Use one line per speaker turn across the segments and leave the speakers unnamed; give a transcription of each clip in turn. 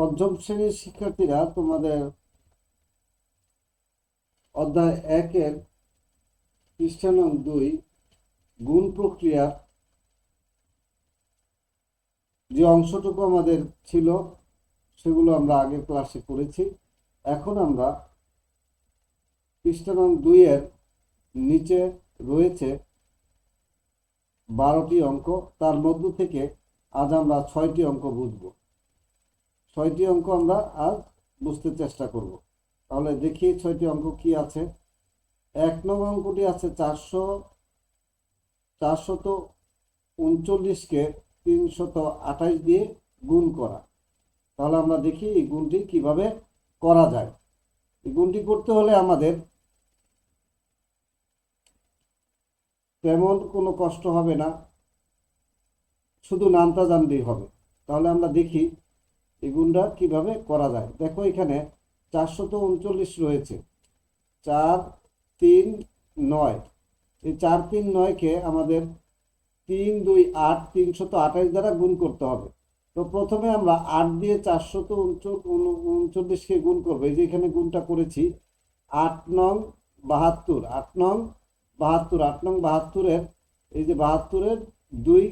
পঞ্চম শ্রেণির শিক্ষার্থীরা তোমাদের অধ্যায় একের নং দুই, গুণ প্রক্রিয়া যে অংশটুকু আমাদের ছিল, সেগুলো আমরা আগের ক্লাসে করেছি এখন আমরা নং দুইয়ের নিচে রয়েছে বারোটি অঙ্ক, তার মধ্য থেকে আজ আমরা ছয়টি অঙ্ক বুঝব। ছয়টি অঙ্ক আমরা আজ বুঝতে চেষ্টা করব। তাহলে দেখি ছয়টি অঙ্ক কি আছে। এক নং অঙ্কটি আছে চারশো, চারশত উনচল্লিশকে তিনশত আঠাশ দিয়ে গুণ করা। তাহলে আমরা দেখি এই গুণটি কীভাবে করা যায়। এই গুণটি করতে হলে আমাদের তেমন কোনো কষ্ট হবে না। শুধু নামটা জানলেই হবে। তাহলে আমরা দেখি এই গুণটা কীভাবে করা যায়? দেখো এখানে চারশত উনচল্লিশ রয়েছে। চার তিন নয়। এই চার তিন নয়কে আমাদের তিন দুই আট তিনশত আঠাশ দ্বারা গুণ করতে হবে। তো প্রথমে আমরা আট দিয়ে চারশত উনচল্লিশকে গুণ করব। এই যে এখানে গুণটা করেছি, আট নং বাহাত্তর। আট নং বাহাত্তর। আট নং বাহাত্তরের, এই যে বাহাত্তরের দুই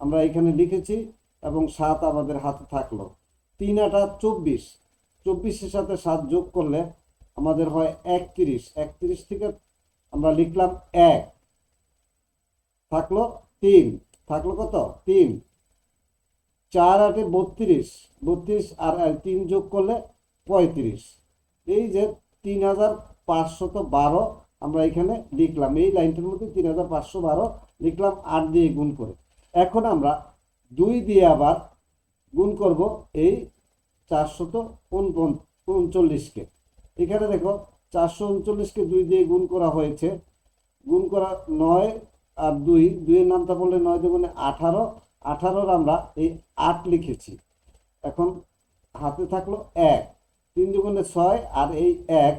আমরা এখানে লিখেছি এবং সাত আমাদের হাতে থাকল। তিন আটা চব্বিশ। চব্বিশের সাথে সাত যোগ করলে আমাদের হয় একত্রিশ। একত্রিশ থেকে আমরা লিখলাম এক। থাকল তিন। থাকল কত? তিন। চার আটে বত্রিশ। বত্রিশ আর তিন যোগ করলে পঁয়ত্রিশ। এই যে তিন হাজার পাঁচশত বারো আমরা এখানে লিখলাম। এই লাইনটার মধ্যে তিন হাজার পাঁচশো বারো লিখলাম আট দিয়ে গুণ করে। এখন আমরা দুই দিয়ে আবার গুণ করব এই চারশত উনচল্লিশকে। এখানে দেখো চারশো উনচল্লিশকে দুই দিয়ে গুণ করা হয়েছে। গুণ করা নয় আর দুই, দুইয়ের নামটা বললে নয় দুগুণে আঠারো। আঠারোর আমরা এই আট লিখেছি। এখন হাতে থাকল এক, তিন দুগুণে ছয় আর এই এক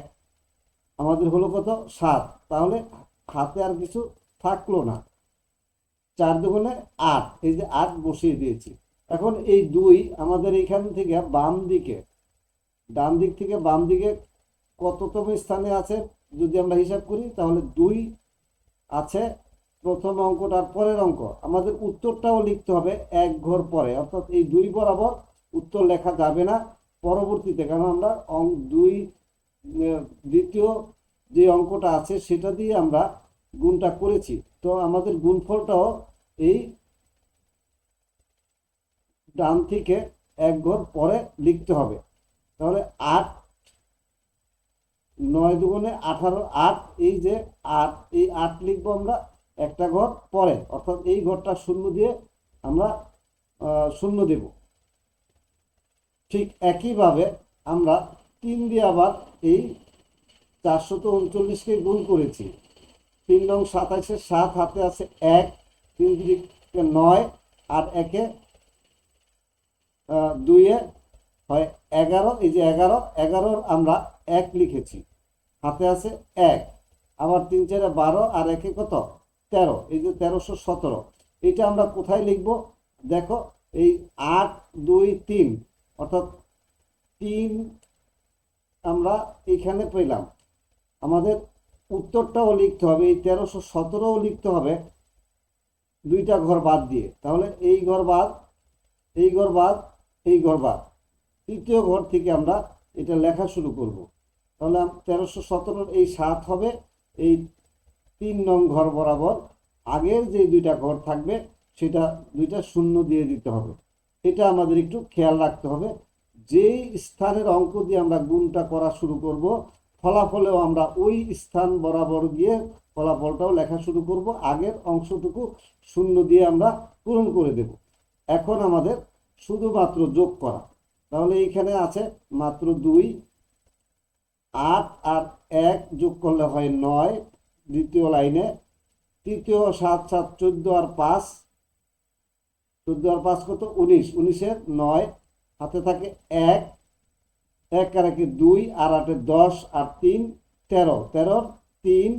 আমাদের হলো কত? সাত। তাহলে হাতে আর কিছু থাকল না। চার দুগুণে আট, এই যে আট বসিয়ে দিয়েছি। এখন এই দুই আমাদের এইখান থেকে বাম দিকে, ডান দিক থেকে বাম দিকে কততম স্থানে আছে যদি আমরা হিসাব করি, তাহলে দুই আছে প্রথম অঙ্কটার পরের অঙ্ক। আমাদের উত্তরটাও লিখতে হবে এক ঘর পরে, অর্থাৎ এই দুই বরাবর উত্তর লেখা যাবে না পরবর্তীতে, কারণ আমরা অঙ্ক দুই দ্বিতীয় যে অঙ্কটা আছে সেটা দিয়ে আমরা গুণটা করেছি। তো আমাদের গুণফলটাও এই ডান থেকে এক ঘর পরে লিখতে হবে। তাহলে আট, নয় দুগুণে আঠারো, আট, এই যে আট, এই আট লিখব আমরা একটা ঘর পরে। অর্থাৎ এই ঘরটা শূন্য দিয়ে আমরা শূন্য দেব। ঠিক একইভাবে আমরা তিন দিয়ে আবার এই চারশত উনচল্লিশকে গুণ করেছি। তিন নং সাতাইশে সাত, হাতে আছে এক, তিন দিকে নয়, আর একে দুইয়ে হয় এগারো, এই যে এগারো, এগারোর আমরা এক লিখেছি। হাতে আছে এক। আবার তিন চারে বারো, আর একে কত? তেরো। এই যে তেরোশো সতেরো। এটা আমরা কোথায় লিখব? দেখো, এই আট, দুই, তিন, অর্থাৎ তিন আমরা এইখানে পেলাম। আমাদের উত্তরটাও লিখতে হবে, এই তেরোশো সতেরোও লিখতে হবে দুইটা ঘর বাদ দিয়ে। তাহলে এই ঘর বাদ, এই ঘর বাদ এই ঘর বাদ। তৃতীয় ঘর থেকে আমরা এটা লেখা শুরু করব। তাহলে তেরোশো সতেরোর এই সাত হবে, এই তিন নং ঘর বরাবর আগের যে দুইটা ঘর থাকবে, সেটা দুইটা শূন্য দিয়ে দিতে হবে। এটা আমাদের একটু খেয়াল রাখতে হবে। যেই স্থানের অঙ্ক দিয়ে আমরা গুণটা করা শুরু করব, ফলাফলেও আমরা ওই স্থান বরাবর গিয়ে ফলাফলটাও লেখা শুরু করব। আগের অংশটুকু শূন্য দিয়ে আমরা পূরণ করে দেব। এখন আমাদের শুধুমাত্র যোগ করা। তাহলে এইখানে আছে মাত্র দুই, আট আর এক যোগ করলে হয় নয়, দ্বিতীয় লাইনে। তৃতীয় সাত সাত, চোদ্দ আর পাঁচ। চোদ্দ আর পাঁচ কত? উনিশ। উনিশের নয়, হাতে থাকে এক। এক আর একে দুই, আর আটে দশ, আর তিন, তেরো। তেরোর তিন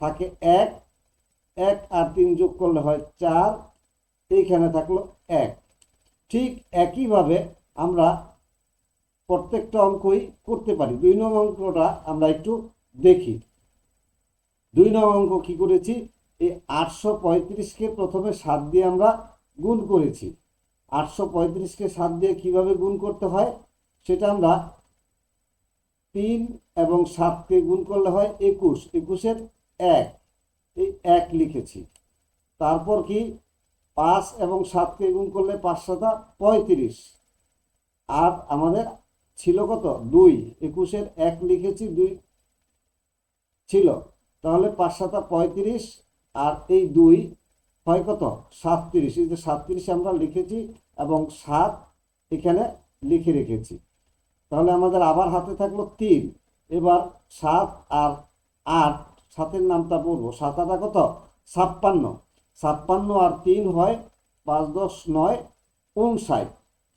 থাকে এক। এক আর তিন যোগ করলে হয় চার। এইখানে থাকল এক। ঠিক একইভাবে আমরা প্রত্যেকটা অঙ্কই করতে পারি। দুই নং অঙ্কটা আমরা একটু দেখি। দুই নং অঙ্ক কি করেছি? এই আটশো পঁয়ত্রিশকে প্রথমে সাত দিয়ে আমরা গুণ করেছি। আটশো পঁয়ত্রিশকে সাত দিয়ে কীভাবে গুণ করতে হয়? সেটা আমরা তিন এবং সাতকে গুণ করলে হয় একুশ। একুশের এক। এই এক লিখেছি। তারপর কি? পাঁচ এবং সাতকে গুণ করলে পাঁচ সাতা পঁয়ত্রিশ। আর আমাদের ছিল কত? দুই। একুশের এক লিখেছি, দুই ছিল। তাহলে পাঁচ সাতা পঁয়ত্রিশ আর এই দুই হয় কত? সাতত্রিশ। এই যে সাতত্রিশ আমরা লিখেছি এবং সাত এখানে লিখে রেখেছি। তাহলে আমাদের আবার হাতে থাকল তিন। এবার সাত আর আট, সাতের নামটা পড়ব সাত আটা কত? ছাপ্পান্ন। ছাপ্পান্ন আর তিন হয় পাঁচ দশ নয় উনষাট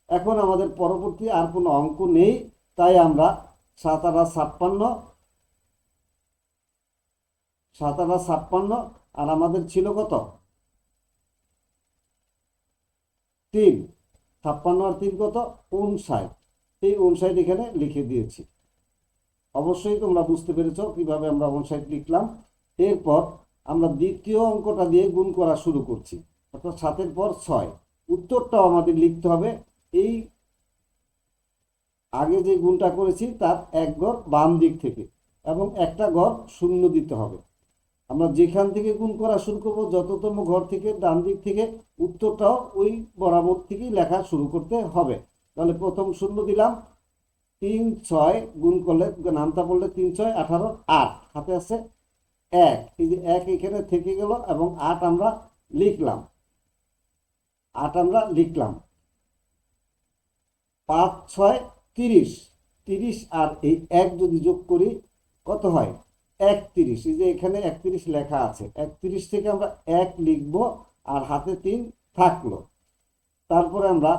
এখন আমাদের পরবর্তী আর কোনো অঙ্ক নেই, তাই আমরা সাত আটা ছাপ্পান্ন, সাত আটা ছাপ্পান্ন, আর আমাদের ছিল কত? তিন, ছাপ্পান্ন আর তিন কত? উনষাট এই উনষাট এখানে লিখে দিয়েছি। অবশ্যই তোমরা বুঝতে পেরেছ কীভাবে আমরা উনষাট লিখলাম। এরপর আমরা দ্বিতীয় অঙ্কটা দিয়ে গুণ করা শুরু করছি। অর্থাৎ সাতের পর ছয়। উত্তরটাও আমাদের লিখতে হবে। এই আগে যে গুণটা করেছি, তার এক গড় বাম দিক থেকে এবং একটা গড় শূন্য দিতে হবে। আমরা যেখান থেকে গুণ করা শুরু করব, যততম ঘর থেকে ডান দিক থেকে, উত্তরটাও ওই বরাবর থেকেই লেখা শুরু করতে হবে। তাহলে প্রথম শূন্য দিলাম। তিন ছয় গুণ করলে নামটা পড়লে তিন ছয়, আঠারো, আট। হাতে আছে এক। এই যে এক এখানে থেকে গেল এবং আট আমরা লিখলাম। আট আমরা লিখলাম। পাঁচ, ছয়, তিরিশ। তিরিশ আর এই এক যদি যোগ করি, কত হয়? একত্রিশ। এই যে এখানে একত্রিশ লেখা আছে। একত্রিশ থেকে আমরা এক লিখব আর হাতে তিন থাকল। তারপরে আমরা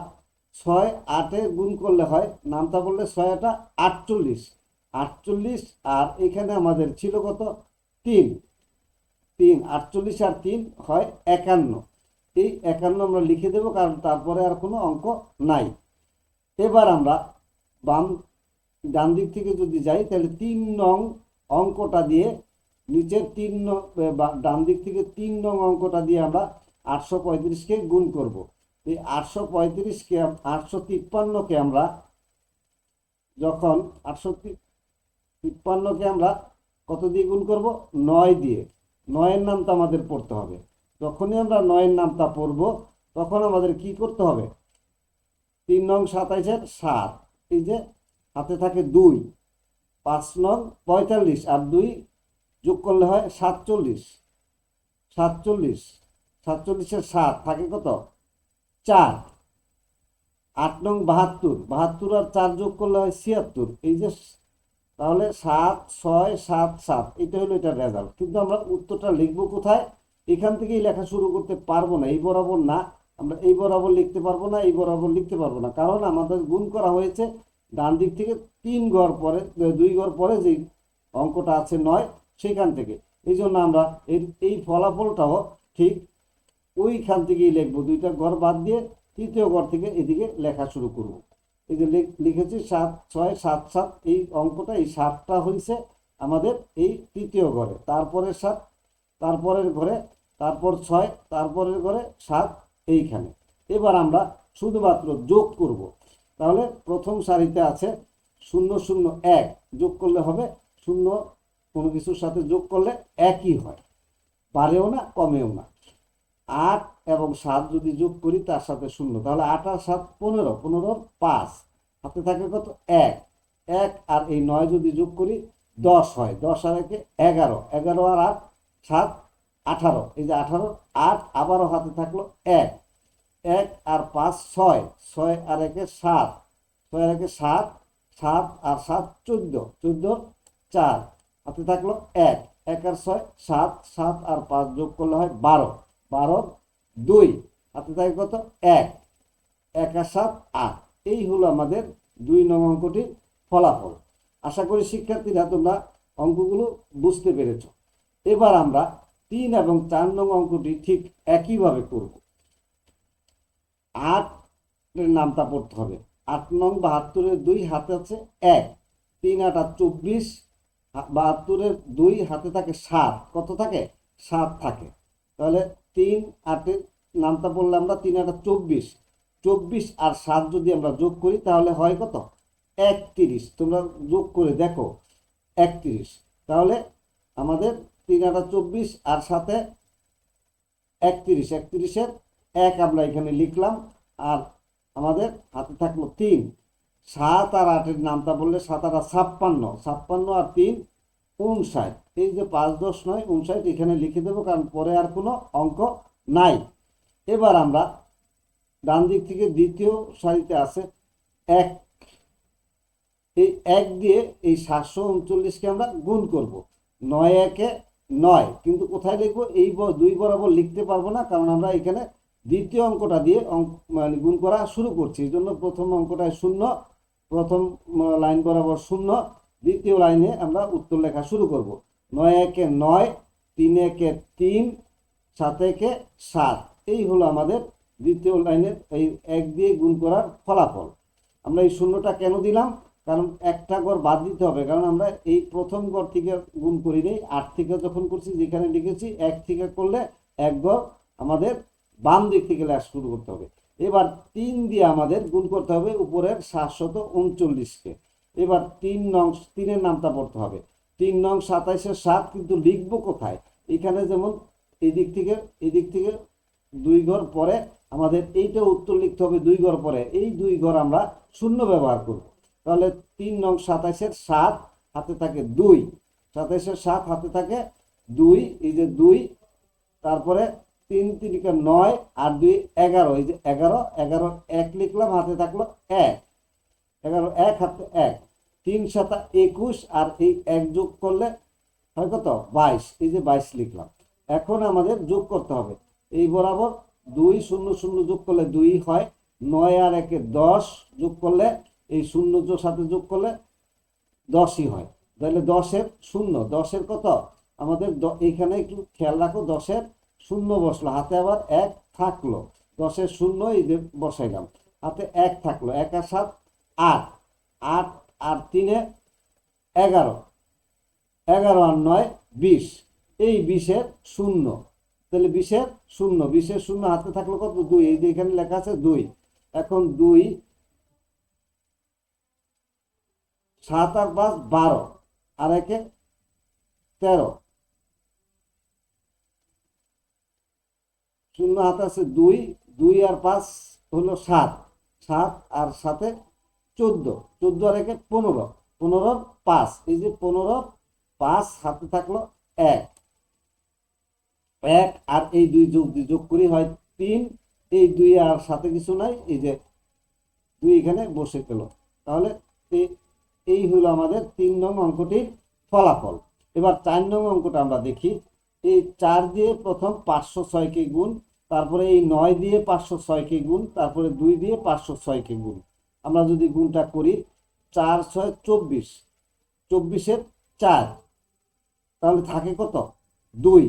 ছয় আটে গুণ করলে হয়, নামটা বললে ছয় আটা আটচল্লিশ। আটচল্লিশ আর এখানে আমাদের ছিল কত? তিন। তিন, আটচল্লিশ আর তিন হয় একান্ন। এই একান্ন আমরা লিখে দেব কারণ তারপরে আর কোনো অঙ্ক নাই। এবার আমরা বাম, ডান দিক থেকে যদি যাই, তাহলে তিন নং অঙ্কটা দিয়ে নিচের তিন নং ডান দিক থেকে তিন নং অঙ্কটা দিয়ে আমরা আটশো পঁয়ত্রিশকে গুণ করব। এই আটশো পঁয়ত্রিশকে, আটশো তিপ্পান্নকে আমরা যখন, আটশো তিপ্পান্নকে আমরা কত দিয়ে গুণ করব? নয় দিয়ে। নয়ের নামটা আমাদের পড়তে হবে। যখনই আমরা নয়ের নামটা পড়ব, তখন আমাদের কি করতে হবে? তিন নং সাতাইশের সাত। এই যে, হাতে থাকে দুই। পাঁচ নং পঁয়তাল্লিশ। আর দুই যোগ করলে হয় সাতচল্লিশ। সাতচল্লিশ। সাতচল্লিশের সাত থাকে কত? চার। আট নং বাহাত্তর। বাহাত্তর আর চার যোগ করলে হয় ছিয়াত্তর। এই যে তাহলে সাত, ছয়, সাত সাত, এটা হলো এটা রেজাল্ট কিন্তু আমরা উত্তরটা লিখব কোথায়? এখান থেকেই লেখা শুরু করতে পারব না, এই বরাবর না। আমরা এই বরাবর লিখতে পারব না, এই বরাবর লিখতে পারব না। কারণ আমাদের গুণ করা হয়েছে ডান দিক থেকে তিন ঘর পরে, দুই ঘর পরে যে অঙ্কটা আছে নয় সেখান থেকে। এই জন্য আমরা এর, এই ফলাফলটাও ঠিক ওইখান থেকেই লিখব। দুইটা ঘর বাদ দিয়ে তৃতীয় ঘর থেকে এদিকে লেখা শুরু করব। এই যে লিখেছি সাত, ছয়, সাত সাত, এই অঙ্কটা, এই সাতটা হয়েছে আমাদের এই তৃতীয় ঘরে। তারপরের সাত, তারপরের ঘরে, তারপর ছয়, তারপরের ঘরে সাত, এইখানে। এবার আমরা শুধুমাত্র যোগ করব। তাহলে প্রথম সারিতে আছে শূন্য শূন্য, এক। যোগ করলে হবে শূন্য, কোনো কিছুর সাথে যোগ করলে একই হয়। বাড়েও না, কমেও না। আট এবং সাত যদি যোগ করি, তার সাথে শূন্য। তাহলে আট আর সাত, পনেরো পনেরোর পাঁচ। হাতে থাকে কত? এক। এক আর এই নয় যদি যোগ করি, দশ হয়। দশ আর একে এগারো। এগারো আর আট, সাত, আঠারো। এই যে আঠারো, আট আবারও হাতে থাকল এক। এক আর পাঁচ, ছয়। ছয় আর একে সাত। ছয় আর একে সাত সাত আর সাত, চোদ্দ। চোদ্দ, চার। হাতে থাকল এক। এক আর ছয়, সাত। সাত আর পাঁচ যোগ করলে হয় বারো। বারোর দুই, হাতে থাকে কত? এক। এক আর সাত, আট। এই হলো আমাদের দুই নং অঙ্কটির ফলাফল। আশা করি শিক্ষার্থীরা তোমরা অঙ্কগুলো বুঝতে পেরেছ। এবার আমরা তিন এবং চার নং অঙ্কটি ঠিক একইভাবে করব। আট এর নামটা পড়তে হবে। আট নং বাহাত্তরের দুই হাতে আছে এক, তিন আটা চব্বিশ, বাহাত্তরের দুই হাতে থাকে সাত। কত থাকে? সাত থাকে। তাহলে তিন আটের নামটা বললে আমরা তিন আটা চব্বিশ। চব্বিশ আর সাত যদি আমরা যোগ করি, তাহলে হয় কত? একত্রিশ। তোমরা যোগ করে দেখো, একত্রিশ। তাহলে আমাদের তিন আটা চব্বিশ আর সাথে একত্রিশ। একত্রিশের এক আমরা এখানে লিখলাম, আর আমাদের হাতে থাকল তিন। সাত আর আটের নামটা বললে সাত আট ছাপ্পান্ন। ছাপ্পান্ন আর তিন উনষাট এই যে পাঁচ দশ নয় উনষাট এখানে লিখে দেবো, কারণ পরে আর কোনো অঙ্ক নাই। এবার আমরা ডান দিক থেকে দ্বিতীয় সারিতে আছে এক। এই এক দিয়ে এই সাতশো উনচল্লিশকে আমরা গুণ করব। নয় একে নয়। কিন্তু কোথায় লিখব? এই দুই বরাবর লিখতে পারব না, কারণ আমরা এখানে দ্বিতীয় অঙ্কটা দিয়ে অঙ্ক মানে গুণ করা শুরু করছি। এই জন্য প্রথম অঙ্কটায় শূন্য, প্রথম লাইন বরাবর শূন্য দ্বিতীয় লাইনে আমরা উত্তর লেখা শুরু করব। নয় একে নয়, তিন একে তিন, সাত একে সাত। এই হলো আমাদের দ্বিতীয় লাইনের এই এক দিয়ে গুণ করার ফলাফল। আমরা এই শূন্যটা কেন দিলাম? কারণ একটা গড় বাদ দিতে হবে। কারণ আমরা এই প্রথম গড় থেকে গুণ করি নেই। আট থেকে যখন করছি, যেখানে লিখেছি, এক থেকে করলে এক গড় আমাদের বাম দিক থেকে লেখা শুরু করতে হবে। এবার তিন দিয়ে আমাদের গুণ করতে হবে উপরের সাতশত উনচল্লিশকে। এবার তিন নং, তিনের নামটা পড়তে হবে। তিন নং সাতাইশের সাত কিন্তু লিখব কোথায়? এখানে যেমন এদিক থেকে এদিক থেকে দুই ঘর পরে আমাদের এইটা উত্তর লিখতে হবে দুই ঘর পরে। এই দুই ঘর আমরা শূন্য ব্যবহার করব। তাহলে তিন নং সাতাইশের সাত হাতে থাকে দুই। সাতাইশের সাত হাতে থাকে দুই, এই যে দুই, তারপরে তিন তিরিকে নয়, আর দুই এগারো, এই যে এগারো এগারো এক লিখলাম, হাতে থাকল এক। এগারো, এক হাতে এক। তিন সাতা একুশ আর এই এক যোগ করলে হয় কত? বাইশ। এই যে বাইশ লিখলাম। এখন আমাদের যোগ করতে হবে। এই বরাবর দুই শূন্য শূন্য যোগ করলে দুই হয়। নয় আর একে দশ যোগ করলে এই শূন্য যোগ সাথে যোগ করলে দশই হয়। তাহলে দশের শূন্য। দশের কত? আমাদের এইখানে একটু খেয়াল রাখো, দশের শূন্য বসল। হাতে আবার এক থাকল। দশের শূন্য এই যে বসাইলাম। হাতে এক থাকল। এক আর সাত আট আট আর তিনে এগারো এগারো আর নয় বিশ। এই বিশের শূন্য। তাহলে বিশের শূন্য বিশের শূন্য হাতে থাকল কত? দুই। এই যে এখানে লেখা আছে দুই। এখন দুই, সাত আর পাঁচ বারো। আর একে তেরো। শূন্য হাতে আছে দুই দুই আর পাঁচ হলো সাত। সাত আর সাথে চোদ্দ। চোদ্দ আর একে পনেরো। পনেরো পাঁচ। এই যে পনেরো পাঁচ হাতে থাকল এক। এক আর এই দুই যোগ দিয়ে যোগ করি হয় তিন। এই দুই আর সাথে কিছু নাই। এই যে দুই এখানে বসে গেল তাহলে এই হলো আমাদের তিন নং অঙ্কটির ফলাফল। এবার চার নং অঙ্কটা আমরা দেখি। এই চার দিয়ে প্রথম পাঁচশো ছয়কে গুণ, তারপরে এই নয় দিয়ে পাঁচশো ছয়কে গুণ, তারপরে দুই দিয়ে পাঁচশো ছয়কে গুণ। আমরা যদি গুণটা করি চার ছয় চব্বিশ, চব্বিশের চার, তাহলে থাকে কত? দুই।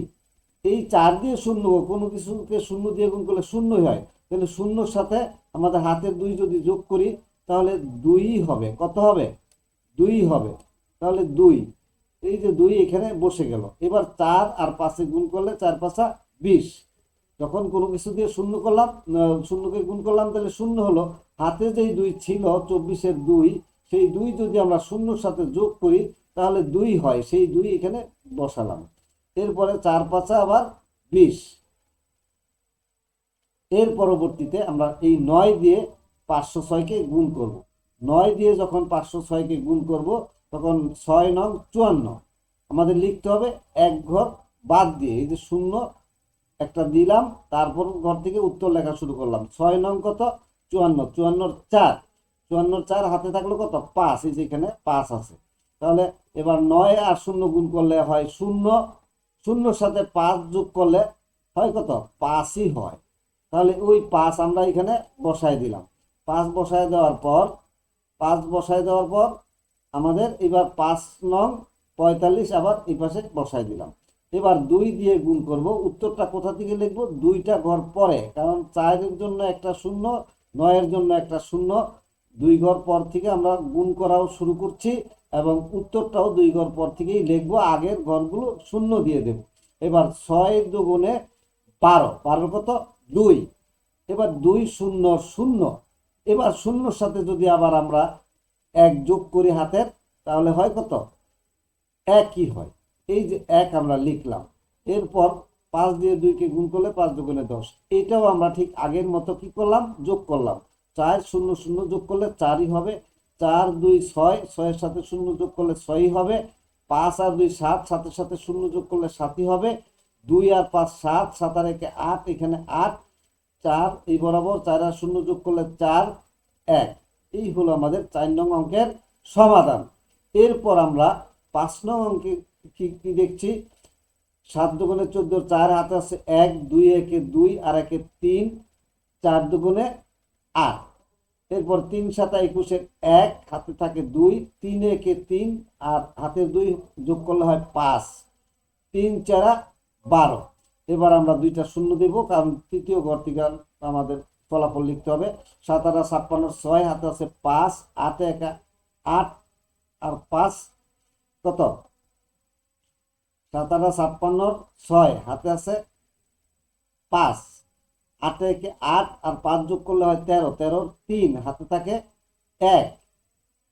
এই চার দিয়ে শূন্য, কোনো কিছুকে শূন্য দিয়ে গুণ করলে শূন্যই হয়। তাহলে শূন্যর সাথে আমাদের হাতের দুই যদি যোগ করি, তাহলে দুই হবে। কত হবে? দুই হবে। তাহলে দুই। এই যে দুই এখানে বসে গেল। এবার চার আর পাঁচে গুণ করলে চার পাঁচা বিশ। যখন কোনো কিছু দিয়ে শূন্য করলাম শূন্যকে গুণ করলাম, তাহলে শূন্য হলো। হাতে যেই দুই ছিল, চব্বিশের দুই, সেই দুই যদি আমরা শূন্যর সাথে যোগ করি, তাহলে দুই হয়। সেই দুই এখানে বসালাম। এরপরে চার পাঁচা আবার বিশ। এর পরবর্তীতে আমরা এই নয় দিয়ে পাঁচশো ছয়কে গুণ করব। নয় দিয়ে যখন পাঁচশো ছয়কে গুণ করব, তখন ছয় নং চুয়ান্ন। আমাদের লিখতে হবে এক ঘর বাদ দিয়ে, এই যে শূন্য একটা দিলাম, তারপর ঘর থেকে উত্তর লেখা শুরু করলাম। ছয় নং কত? চুয়ান্ন, চুয়ান্নর চার। চুয়ান্নর চার হাতে থাকল কত? পাঁচ, এই যে এখানে পাঁচ আছে। তাহলে এবার নয় আর শূন্য গুণ করলে হয় শূন্য। শূন্যর সাথে পাঁচ যোগ করলে হয় কত? পাঁচই হয়। তাহলে ওই পাঁচ আমরা এখানে বসায় দিলাম। পাঁচ বসায় দেওয়ার পর, পাঁচ বসায় দেওয়ার পর আমাদের এবার পাঁচ নং পঁয়তাল্লিশ আবার এই পাশে বসায় দিলাম। এবার দুই দিয়ে গুণ করব। উত্তরটা কোথা থেকে লিখব? দুইটা ঘর পরে। কারণ চারের জন্য একটা শূন্য, নয়ের জন্য একটা শূন্য। দুই ঘর পর থেকে আমরা গুণ করাও শুরু করছি এবং উত্তরটাও দুই ঘর পর থেকেই লিখব। আগের ঘরগুলো শূন্য দিয়ে দেব। এবার ছয় দুগুণে বারো। বারোর কত? দুই। এবার দুই শূন্য শূন্য। এবার শূন্যর সাথে যদি আবার আমরা এক যোগ করি হাতের, তাহলে হয় কত? একই হয়। এই যে এক আমরা লিখলাম। এরপর পাঁচ দিয়ে দুইকে গুণ করলে পাঁচ দুগুণে দশ। এইটাও আমরা ঠিক আগের মতো কি করলাম? যোগ করলাম। চার শূন্য শূন্য যোগ করলে চারই হবে। চার দুই ছয়, ছয়ের সাথে শূন্য যোগ করলে ছয়ই হবে। পাঁচ আর দুই সাত, সাতের সাথে শূন্য যোগ করলে সাতই হবে। দুই আর পাঁচ সাত সাত আর একে আট, এখানে আট। চার এই বরাবর চার আর শূন্য যোগ করলে চার, এক। এই হলো আমাদের চার নং অঙ্কের সমাধান। এরপর আমরা পাঁচ নং অঙ্কে কি কি দেখছি? সাত দুগুণে চোদ্দ চার হাতে আছে এক, দুই একে দুই, আর একে তিন, চার দুগুণে আট। এরপর তিন সাতা একুশের এক, হাতে থাকে দুই, তিন একে তিন, আর হাতে দুই যোগ করলে হয় পাঁচ। তিন চারা বারো। এবার আমরা দুইটা শূন্য দেব, কারণ তৃতীয় ঘর আমাদের ফলাফল লিখতে হবে। সাত আটা ছাপ্পান্ন, ছয় হাতে আছে পাঁচ, আটে একা আট, আর পাঁচ কত? সাত আটা ছাপ্পান্ন, ছয়, হাতে আছে পাঁচ। আটে আট, আর পাঁচ যোগ করলে হয় তেরো। তেরোর তিন। হাতে থাকে এক।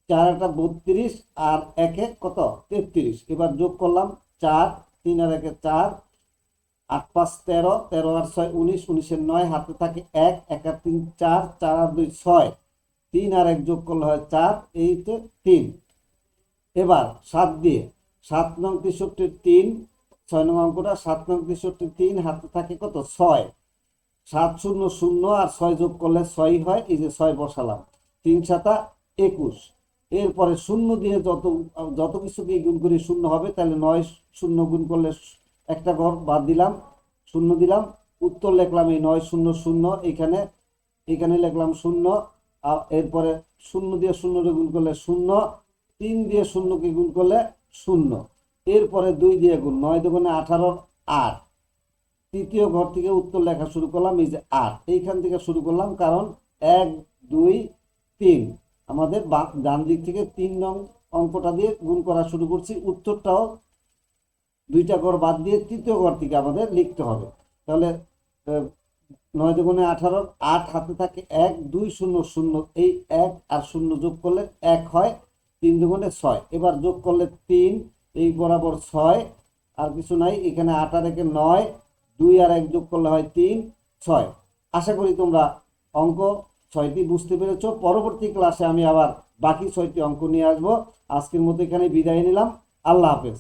চার একটা বত্রিশ, আর একে কত? তেত্রিশ। এবার যোগ করলাম চার, তিন আর একে চার। আট, পাঁচ, তেরো। তেরো আর ছয়, উনিশ। উনিশের নয়, হাতে থাকে এক। এক আর তিন, চার। চার আর দুই, ছয়। তিন আর এক যোগ করলে হয় চার এইতে তিন। এবার সাত দিয়ে সাত নং তেষট্টির তিন, ছয় নং অঙ্কটা, সাত নং তেষট্টির তিন, হাতে থাকে কত? ছয়। সাত শূন্য শূন্য আর ছয় যোগ করলে ছয় হয়, এই যে ছয় বসালাম। তিন সাতা একুশ। এরপরে শূন্য দিয়ে যত যত কিছুকে গুণ করি শূন্য হবে, তাহলে নয় শূন্য গুণ করলে একটা ঘর বাদ দিলাম, শূন্য দিলাম। উত্তর লিখলাম এই নয় শূন্য শূন্য, এখানে এখানে লিখলাম শূন্য। এরপরে শূন্য দিয়ে শূন্য গুণ করলে শূন্য, তিন দিয়ে শূন্যকে গুণ করলে শূন্য। এরপরে দুই দিয়ে গুণ নয় দুগুণে আঠারোর আট। তৃতীয় ঘর থেকে উত্তর লেখা শুরু করলাম, এই যে আট। এইখান থেকে শুরু করলাম, কারণ এক, দুই, তিন। আমাদের ডান দিক থেকে তিন নং অঙ্কটা দিয়ে গুণ করা শুরু করছি। উত্তরটাও দুইটা ঘর বাদ দিয়ে তৃতীয় ঘর থেকে আমাদের লিখতে হবে। তাহলে নয় দুগুণে আঠারো, আট হাতে থাকে এক, দুই শূন্য শূন্য। এই এক আর শূন্য যোগ করলে এক হয় তিন দুগুণে ছয়। এবার যোগ করলে তিন, এই বরাবর ছয়, আর কিছু নাই, এখানে আট আর একে নয়, দুই আর এক যোগ করলে হয় তিন, ছয়। আশা করি তোমরা অঙ্ক ছয়টি বুঝতে পেরেছ। পরবর্তী ক্লাসে আমি আবার বাকি ছয়টি অঙ্ক নিয়ে আসব। আজকের মতো এখানে বিদায় নিলাম। আল্লাহ হাফেজ।